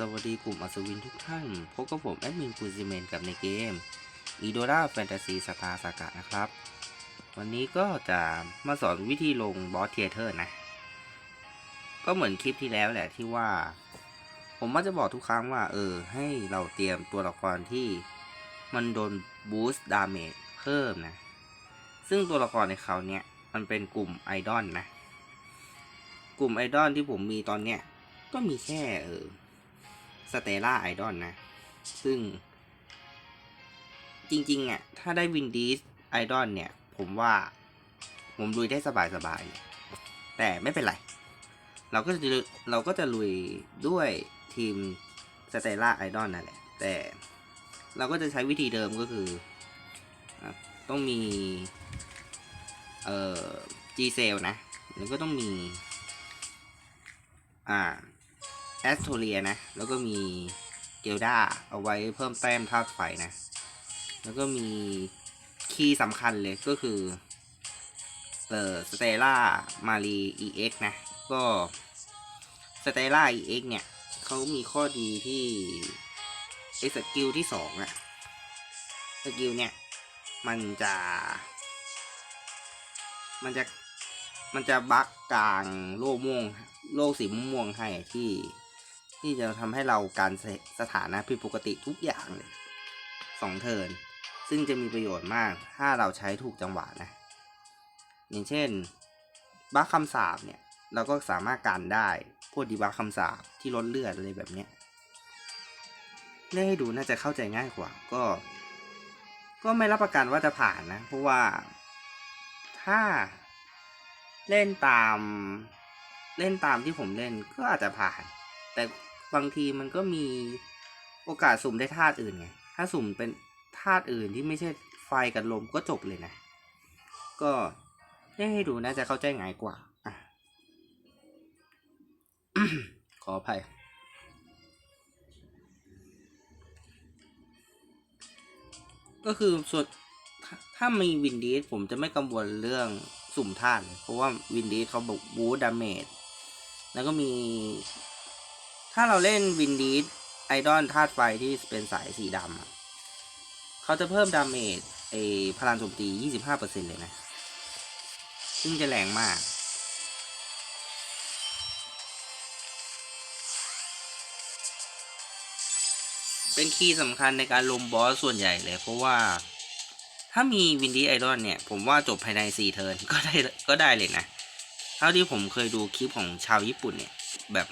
สวัสดีกลุ่มอัศวินทุกท่าน พบกับผมแอดมินปูซิเมนกับในเกม e d o r a Fantasy Star Saga นะครับ วันนี้ก็จะมาสอนวิธีลงบอสเทเทอร์นะ ก็เหมือนคลิปที่แล้วแหละที่ว่า ผมมักจะบอกทุกครั้งว่า เออ ให้เราเตรียมตัวละครที่มันโดนบูสต์ดาเมจเพิ่มนะ ซึ่งตัวละครในเขาเนี้ยมันเป็นกลุ่มไอดอลนะ กลุ่มไอดอลที่ผมมีตอนเนี้ยก็มีแค่เออ สเตล่าไอดอลนะ ซึ่ง จริงๆอะถ้าได้วินดีสไอดอลเนี่ย ผมว่า ผมลุยได้สบายๆ แต่ไม่เป็นไร เราก็จะเราก็จะลุยด้วยทีมสเตล่าไอดอลนั่นแหละ แต่เราก็จะใช้วิธีเดิมก็คือต้องมี เอ่อ G c e l นะ แล้วก็ต้องมี อ่า แอสโทเรียนะ แล้วก็มีเกลดาเอาไว้เพิ่มแต้มธาตุไฟนะ แล้วก็มีคีย์สำคัญเลยก็คือ เอ่อสเตล่ามารี EX นะ ก็สเตล่า EX เนี่ยเขามีข้อดีที่ไอสกิลที่สองอะสกิลเนี่ย มันจะ มันจะมันจะบักกลางโลกม่วงโลกสีม่วงให้ที่ ที่จะทำให้เราการสสถานะผิดปกติทุกอย่างเลยสองเทินซึ่งจะมีประโยชน์มากถ้าเราใช้ถูกจังหวะนะ อย่างเช่นบัคคำสาบเนี่ย เราก็สามารถกันได้พวกดีบัคคำสาบที่ลดเลือดอะไรแบบเนี้ยเล่นให้ดูน่าจะเข้าใจง่ายกว่าก็ ก็ไม่รับประกันว่าจะผ่านนะ เพราะว่าถ้าเล่นตาม เล่นตามที่ผมเล่นก็อาจจะผ่าน แต่บางทีมันก็มีโอกาสสุ่มได้ธาตุอื่นไง ถ้าสุ่มเป็นธาตุอื่นที่ไม่ใช่ไฟกับลมก็จบเลยนะ ก็ให้ดูน่าจะเข้าใจง่ายกว่าอะขออภัยก็คือส่วนถ้าถ้ามีวินดีสผมจะไม่กังวลเรื่องสุ่มธาตุเลย เพราะว่าวินดีสเขาบอกบูดดาเมจแล้วก็มี ถ้าเราเล่นวินดีสไอดอลธาตุไฟที่เป็นสายสีดำเขาจะเพิ่มดาเมจไอพลังโจมตี 25%เลยนะ ซึ่งจะแรงมากเป็นคีย์สำคัญในการลงบอสส่วนใหญ่เลยเพราะว่าถ้ามีวินดี้ไอดอลเนี่ย ผมว่าจบภายใน 4 เทิร์นก็ได้ก็ได้เลยนะ เท่าที่ผมเคยดูคลิปของชาวญี่ปุ่นเนี่ย แบบ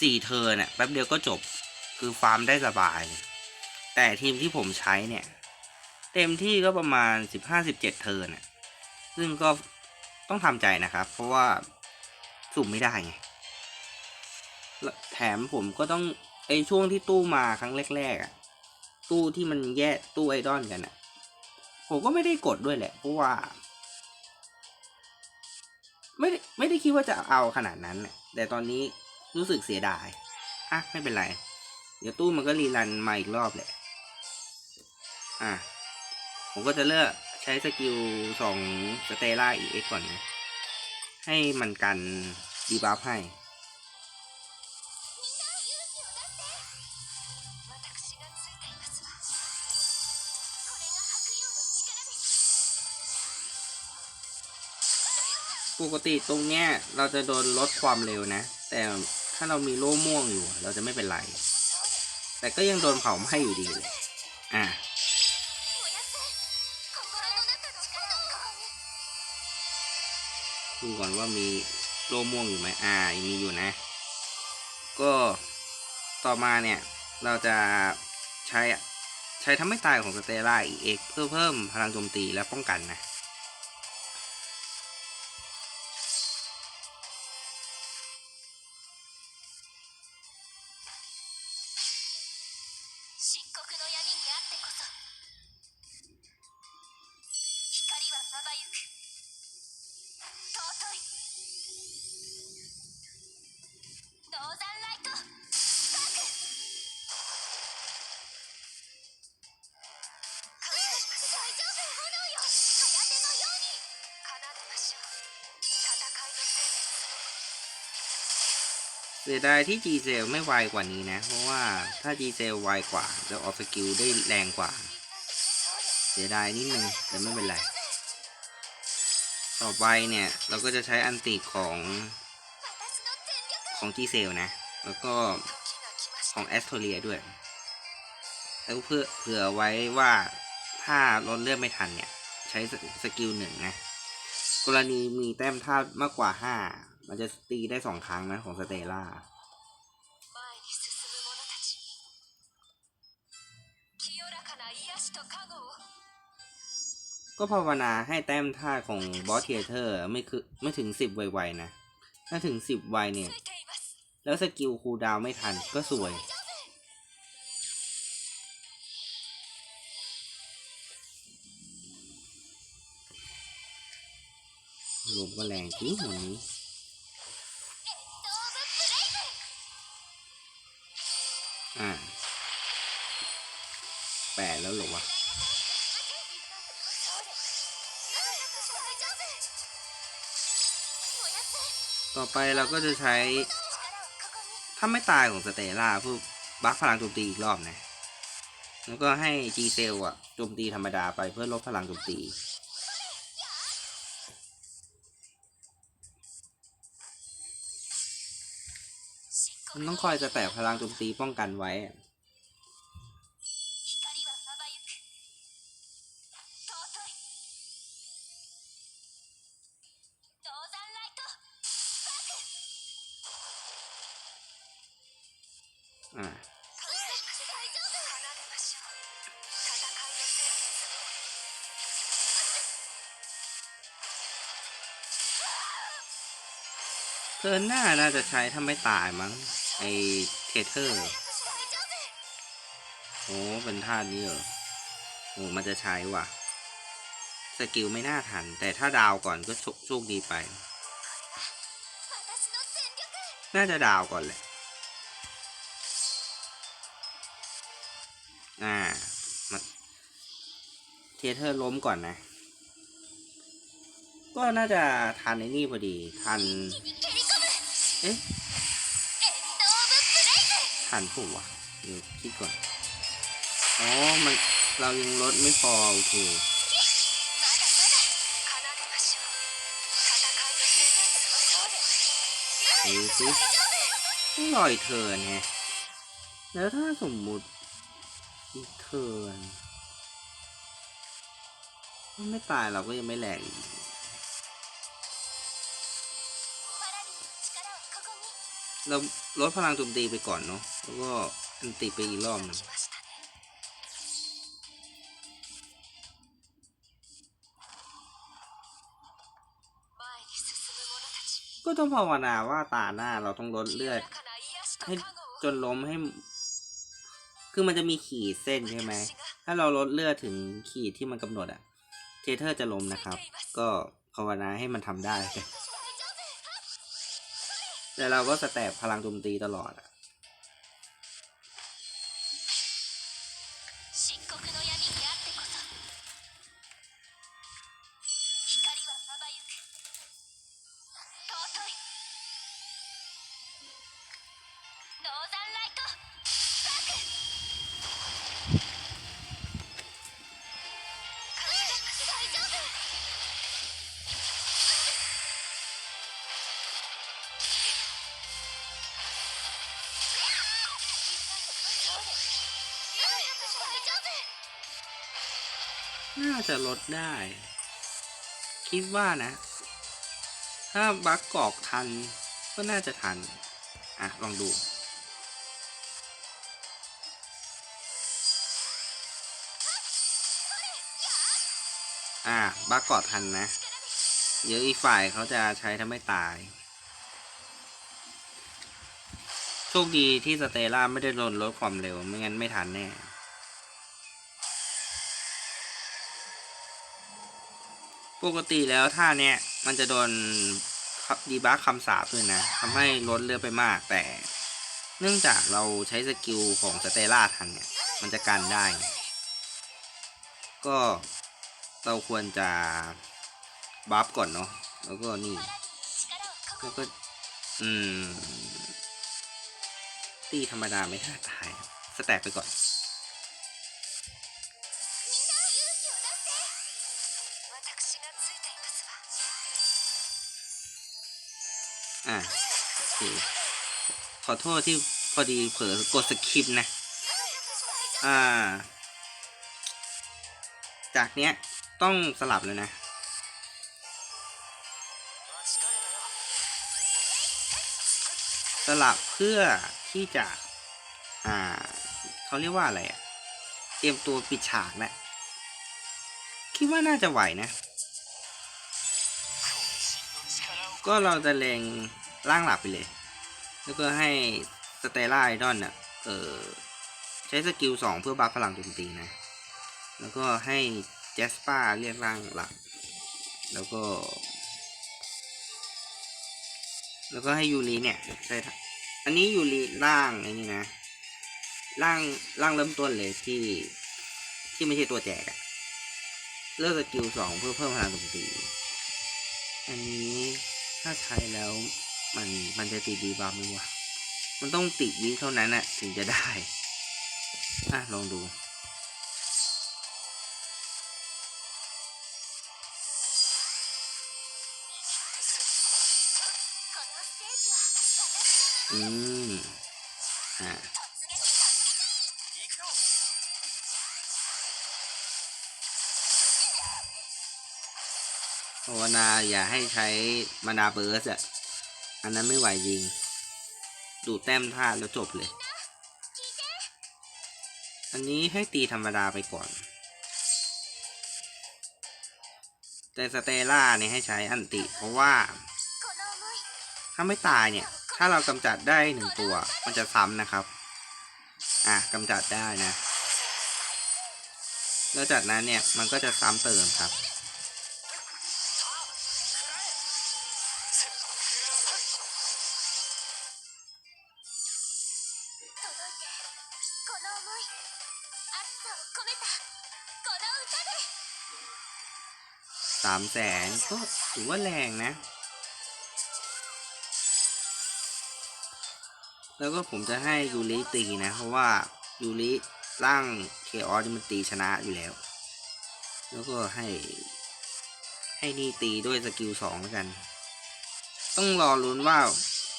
4เทิร์นน่ะแป๊บเดียวก็จบคือฟาร์มได้สบายเลยแต่ทีมที่ผมใช้เนี่ย เต็มที่ก็ประมาณ15-17เทิร์นน่ะซึ่งก็ต้องทำใจนะครับ เพราะว่าสุ่มไม่ได้ไงแล้วแถมผมก็ต้องไอช่วงที่ตู้มาครั้งแรกๆอะ่ะ ตู้ที่มันแยกตู้ไอดอลกันอะ ผมก็ไม่ได้กดด้วยแหละ เพราะว่า ไม่ไม่ได้คิดว่าจะเอาขนาดนั้นน่ะแต่ตอนนี้ รู้สึกเสียดาย อะ ไม่เป็นไร เดี๋ยวตู้มันก็รีรันมาอีกรอบแหละ อะ ผมก็จะเลือกใช้สกิลสองสเตล่าอีเอ็กก่อนนะ ให้มันกันดีบัฟให้ปกติตรงเนี้ยเราจะโดนลดความเร็วนะ แต่ ถ้าเรามีโล่ม่วงอยู่ เราจะไม่เป็นไร แต่ก็ยังโดนเผาไหม้อยู่ดีเลยอะดูก่อนว่ามีโล่ม่วงอยู่ไหมอ่ายังมีอยู่นะ ก็ต่อมาเนี่ย เราจะใช้ใช้ทำให้ตายของสเตล่าอีกเพื่อเพิ่มพลังโจมตีและป้องกันนะ เสียดายที่ g ีเซลไม่ไวกว่านี้นะ เพราะว่าถ้า g ีเซลไวกว่าจะออฟสกิลได้แรงกว่า เสียดายนิดนึง แต่ไม่เป็นไร ต่อไปเนี่ย เราก็จะใช้อันติของของ g ีเซลนะ แล้วก็ของแอสโทเรียด้วย แล้วเพื่อเผื่อไว้ว่าถ้าลดเลือดไม่ทันเนี่ย ใช้สกิลหนึ่งนะ กรณีมีแต้มท่ามากกว่าห้า มันจะตีได้สองครั้งนะของสเตล่าก็ภาวนาให้แต้มท่าของบอสเทเทอร์ไม่คือไม่ถึงสิบไวๆนะ ถ้าถึงสิบไวเนี่ย แล้วสกิลคูดาวไม่ทันก็สวยรวมก็แรงจริงวันนี้่าแปดแล้วหรอวะต่อไปเราก็จะใช้ ถ้าไม่ตายของสเตล่าเพื่อบัฟพลังโจมตีอีกรอบนะ แล้วก็ให้จีเซลอะโจมตีธรรมดาไปเพื่อลบพลังโจมตี มันต้องคอยจะแตะพลังโจมตีป้องกันไว้อ่า เธอหน้าน่าจะใช้ถ้าไม่ตายมั้ง ไอเทเทอร์ โอ้ เป็นท่านี้เหรอ โอ้มันจะใช้ว่ะ สกิลไม่น่าทัน แต่ถ้าดาวก่อนก็โชคดีไป น่าจะดาวก่อนแหละ อ่ามาเทเทอร์ล้มก่อนนะ ก็น่าจะทันไอ้นี่พอดี ทัน เอ๊ะผ่านผูกวะเดี๋ยวคิดก่อนอ๋อมันเรายังลดไม่พอโอเคดูสิลอยเทินไงแล้วถ้าสมมุติเทินไม่ตายเราก็ยังไม่แหลก เราลดพลังโจมตีไปก่อนเนาะแล้วก็อันตีไปอีกรอบนึงก็ต้องภาวนาว่าตาหน้าเราต้องลดเลือดให้จนล้มให้ คือมันจะมีขีดเส้นใช่ไหม ถ้าเราลดเลือดถึงขีดที่มันกำหนดอะเทเทอร์จะล้มนะครับ ก็ภาวนาให้มันทำได้ แต่เราก็สแตปพลังโจมตีตลอดอะ จะลดได้ คิดว่านะ ถ้าบักกอกทัน ก็น่าจะทัน อะ ลองดูอะบักกอกทันนะ เดี๋ยวอีกฝ่ายเขาจะใช้ถ้าไม่ตาย โชคดีที่สเตล่าไม่ได้โดนลดความเร็ว ไม่งั้นไม่ทันแน่ ปกติแล้วท่าเนี้ยมันจะโดนดีบัฟคำสาบด้วยนะทำให้ลดเลือดไปมากแต่ เนื่องจากเราใช้สกิลของสเตล่าทันเนี่ย มันจะกันได้ ก็เราควรจะบัฟก่อนเนาะแล้วก็นี่ แล้วก็อืม ตีธรรมดาไม่น่าตาย สแต็กไปก่อน อะโอเคขอโทษที่พอดีเผลอกดสคริปต์นะ อ่า จากเนี้ยต้องสลับเลยนะ สลับเพื่อที่จะ อ่าเขาเรียกว่าอะไรอะเตรียมตัวปิดฉากนะคิดว่าน่าจะไหวนะ ก็เราจะเลงร่างหลักไปเลย แล้วก็ให้สเตล่าไอดอนเนี่ยเออใช้สกิลสองเพื่อบัฟพลังโจมตีนะ แล้วก็ให้แจสปาเรียกร่างหลัก แล้วก็ แล้วก็ให้ยูรีเนี่ยใช้ท่อันนี้ยูรีร่างไอ้นี่นะร่างร่างเริ่มต้นเลยที่ที่ไม่ใช่ตัวแจกอะเลือกสกิลสองเพื่อเพิ่มพลังโจมตี อันนี้ ถ้าใช้แล้วมันมันจะติดดีบาร์ไหมวะ มันต้องติดวิเท่านั้นน่ะถึงจะได้ อะ ลองดู ภาวนาอย่าให้ใช้มานาเบิร์สอะ อันนั้นไม่ไหวยิง ดูแต้มท่าแล้วจบเลย อันนี้ให้ตีธรรมดาไปก่อน แต่สเตล่าเนี่ยให้ใช้อันติ เพราะว่า ถ้าไม่ตายเนี่ย ถ้าเรากำจัดได้หนึ่งตัว มันจะซ้ำนะครับ อะกำจัดได้นะ แล้วจากนั้นเนี่ยมันก็จะซ้ำเติมครับามแสนก็ถือว่าแรงนะ แล้วก็ผมจะให้ยูริตีนะ เพราะว่ายูริร่างเคออสมันตีชนะอยู่แล้ว แล้วก็ให้ ให้นี่ตีด้วยสกิลสองแล้วกัน ต้องรอลุ้นว่า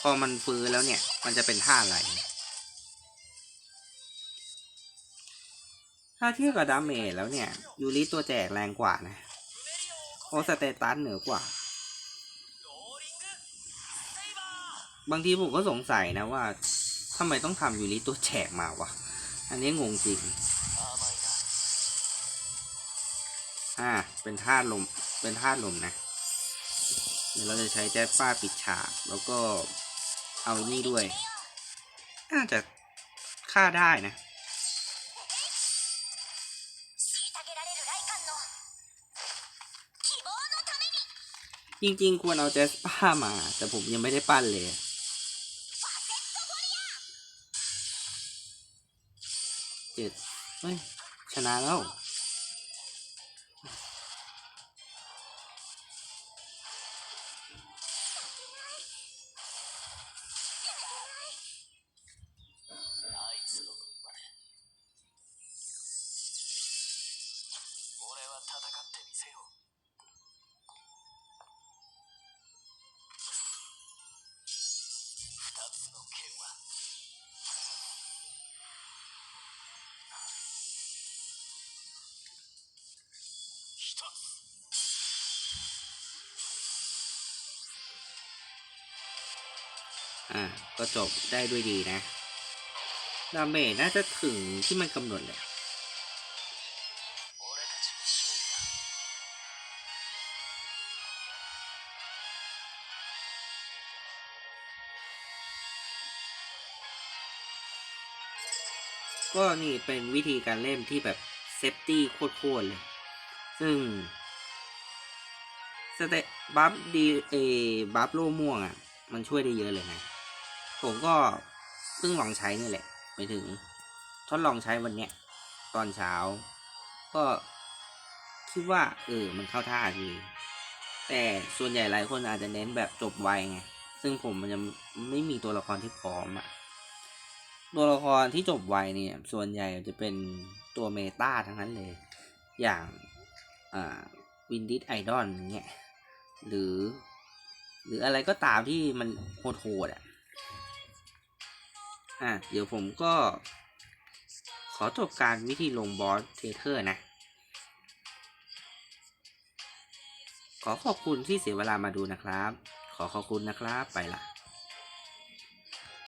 พอมันฟื้นแล้วเนี่ย มันจะเป็นท่าอะไรถ้าเทียบกับดาเมจแล้วเนี่ยยูริตัวแจกแรงกว่านะ โอสเตตัสเหนือกว่า บางทีผมก็สงสัยนะว่าทำไมต้องทำยูริตัวแฉกมาวะ อันนี้งงจริง อ่า เป็นธาตุลม เป็นธาตุลมนะ เดี๋ยวเราจะใช้แจ๊สป้าปิดฉาก แล้วก็เอานี่ด้วย น่าจะฆ่าได้นะ จริง ๆ ควรเอาแจ๊สป้ามา แต่ผมยังไม่ได้ปั้นเลย เจ็ดเฮ้ย ชนะแล้ว อ่าก็จบได้ด้วยดีนะดาเมจน่าจะถึงที่มันกำหนดแหละก็นี่เป็นวิธีการเล่นที่แบบเซฟตี้โคตรเลย ซึ่งสเตบัฟดีเอบัฟโล่ม่วงอะ่ะ มันช่วยได้เยอะเลยนะ ผมก็เพิ่งลองใช้นี่แหละไปถึงทดลองใช้วันเนี้ยตอนเช้า ก็คิดว่า เออ มันเข้าท่าดีแต่ส่วนใหญ่หลายคนอาจจะเน้นแบบจบไวไงซึ่งผมมันยังไม่มีตัวละครที่พร้อมอะตัวละครที่จบไวเนี่ย ส่วนใหญ่จะเป็นตัวเมตาทั้งนั้นเลย อย่างอ่าวินดิสไอดอลเนี่ยหรือ หรืออะไรก็ตามที่มันโหดๆอะ อะเดี๋ยวผมก็ ขอจบการวิธีลงบอสเทเทอร์นะ ขอขอบคุณที่เสียเวลามาดูนะครับ ขอขอบคุณนะครับไปละ